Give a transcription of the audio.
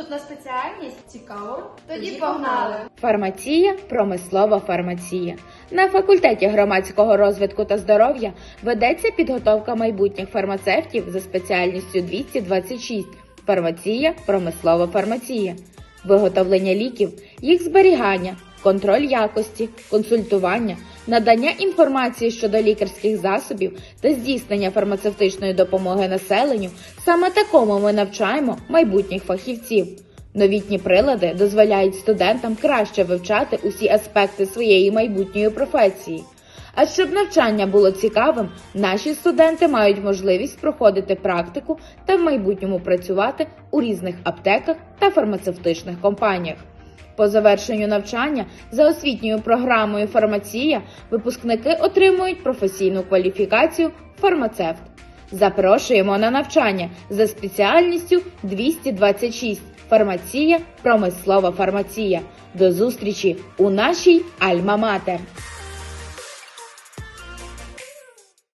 Наступна спеціальність Цікаво. Тоді погнали. Фармація, промислова фармація. На факультеті громадського розвитку та здоров'я ведеться підготовка майбутніх фармацевтів за спеціальністю 226 фармація, промислова фармація, виготовлення ліків, їх зберігання, контроль якості, консультування, надання інформації щодо лікарських засобів та здійснення фармацевтичної допомоги населенню. Саме такому ми навчаємо майбутніх фахівців. Новітні прилади дозволяють студентам краще вивчати усі аспекти своєї майбутньої професії. А щоб навчання було цікавим, наші студенти мають можливість проходити практику та в майбутньому працювати у різних аптеках та фармацевтичних компаніях. По завершенню навчання за освітньою програмою фармація випускники отримують професійну кваліфікацію фармацевт. Запрошуємо на навчання за спеціальністю 226 фармація, промислова фармація. До зустрічі у нашій Альма-Матер.